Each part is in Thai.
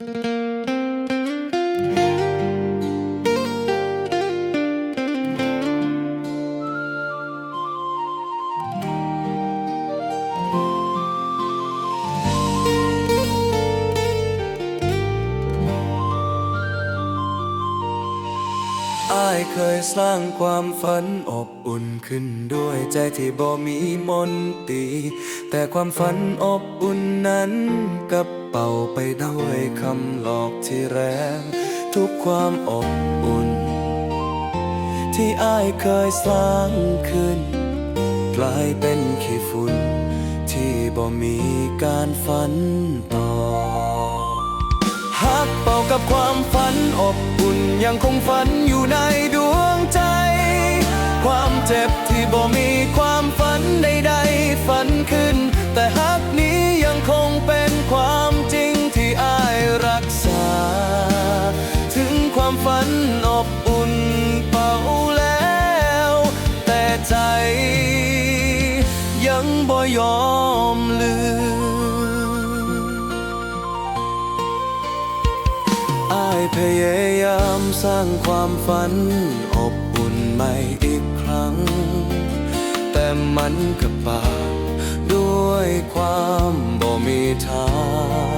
อ้ายเคยสร้างความฝันอบอุ่นขึ้นด้วยใจที่บ่มีมนตี แต่ความฝันอบอุ่น นั้นกับเป่าไปด้วยคำหลอกที่แรง ทุกความอบอุ่น ที่อ้ายเคยสร้างขึ้น กลายเป็นขี้ฝุ่น ที่บ่มีการฝันต่อฮักเป่ากับความฝันอบอุ่นยังคงฝันอยู่ใน ความฝันอบอุ่นเป่าแล้ว แต่ใจยังบ่ยอมลืมอ้ายพยายามสร้างความฝันอบอุ่นใหม่อีกครั้ง แต่มันกับปากด้วยความบ่มีทาง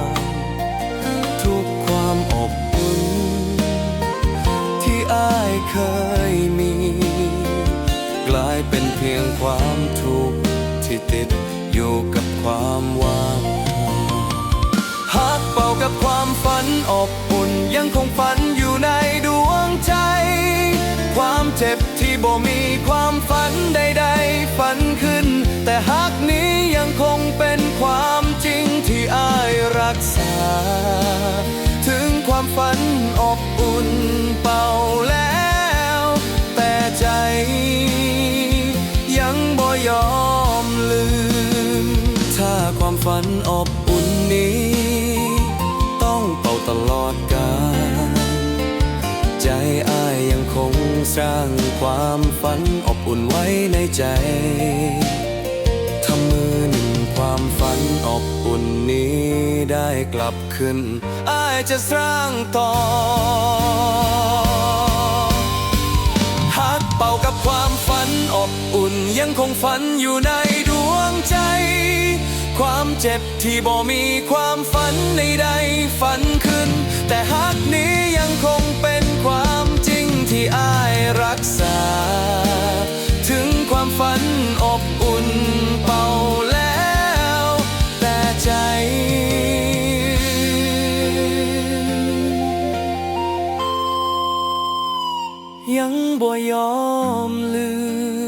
เคยมี กลายเป็นเพียงความทุกข์ที่ติดอยู่กับความว่างฮักเป่ากับความฝันอบอุ่นยังคงฝันอยู่ในดวงใจ ความเจ็บที่บ่มีความฝันใดๆ ฝันขึ้น แต่ฮักนี้ยังคงเป็นความจริงที่อายรักษา ถึงความฝันอ ความฝันอบอุ่นนี้ ต้องเป่าตลอดกาลใจอ้ายยังคงสร้างความฝันอบอุ่นไว้ในใจถ้ามือหนึ่งความฝันอบอุ่นนี้ได้กลับขึ้นอ้ายจะสร้างต่อฮักเป่ากับความฝันอบอุ่นยังคงฝันอยู่ในดวงใจ ความเจ็บที่บ่มีความฝันในใดๆฝันขึ้น แต่ฮักนี้ยังคงเป็นความจริงที่อ้ายรักษา ถึงความฝันอบอุ่นเป่าแล้ว แต่ใจยังบ่ยอมลืม